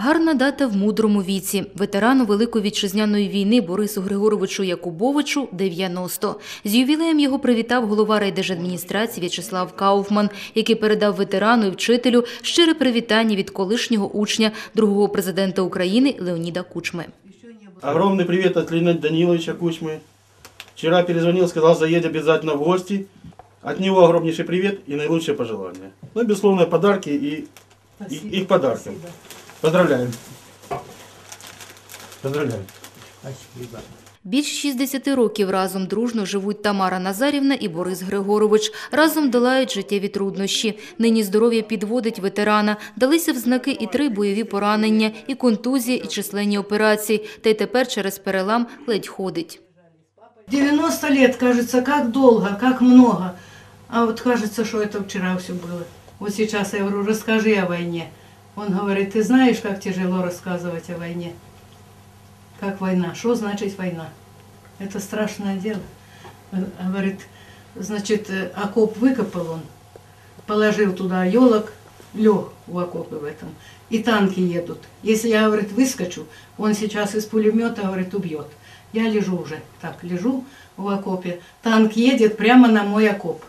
Гарна дата в мудрому віці. Ветерану Великої вітчизняної війни Борису Григоровичу Якубовичу 90. З ювілеєм його привітав голова райдержадміністрації В'ячеслав Кауфман, який передав ветерану і вчителю щире привітання від колишнього учня другого президента України Леоніда Кучми. Огромный привет от Леонида Даниловича Кучмы. Вчера перезвонил, сказал, заедь обязательно в гости. От него огромнейший привет и наилучшие пожелания. Ну и, безусловно, подарки и, и, и к подаркам. Поздравляем. Поздравляем. Більше 60 років разом дружно живуть Тамара Назарівна і Борис Григорович. Разом долають життєві труднощі. Нині здоров'я підводить ветерана. Далися в знаки і три бойові поранення, і контузія, і численні операції. Та й тепер через перелам ледь ходить. 90 лет, кажется, как долго, как много. А вот кажется, что это вчера все было. Вот сейчас я говорю, расскажи о войне. Он говорит, ты знаешь, как тяжело рассказывать о войне. Как война? Что значит война? Это страшное дело. Говорит, значит, э, окоп выкопал он, положил туда елок, лег в окопы в этом, и танки едут. Если я, говорит, выскочу, он сейчас из пулемета, говорит, убьет. Я лежу уже, так, лежу в окопе, танк едет прямо на мой окоп.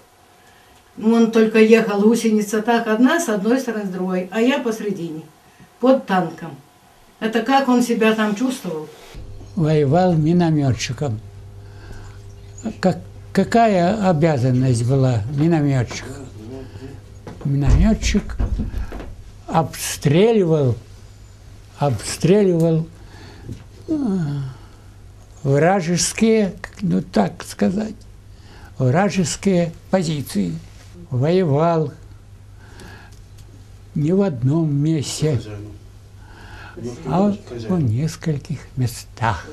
Ну, только ехал, гусеница так одна, с одной стороны, с другой, а я посредине, под танком. Это как он себя там чувствовал? воевал минометчиком. Как, какая обязанность была минометчика? Минометчик обстреливал, обстреливал э, вражеские, ну так сказать, вражеские позиции. Воевал. Не в одном месте, а в нескольких местах.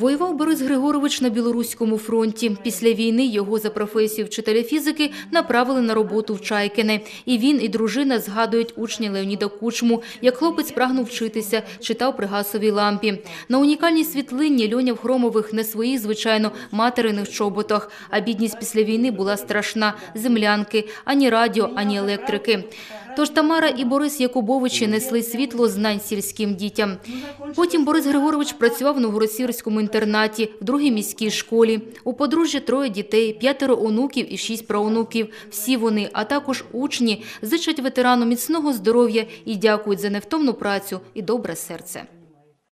Воював Борис Григорович на Білоруському фронті. Після війни його за професією вчителя фізики направили на роботу в Чайкине. І він, і дружина згадують учня Леоніда Кучму, як хлопець прагнув вчитися, читав при газовій лампі. На унікальній світлині Льоня в хромових, не своїх, звичайно, материних чоботах. А бідність після війни була страшна. Землянки, ані радіо, ані електрики. Тож Тамара і Борис Якубовичі несли світло знань сільським дітям. Потім Борис Григорович працював в Новгородсірському інтернаті, в другій міській школі. У подружжя троє дітей, п'ятеро онуків і шість праонуків. Всі вони, а також учні, зичать ветерану міцного здоров'я і дякують за невтомну працю і добре серце.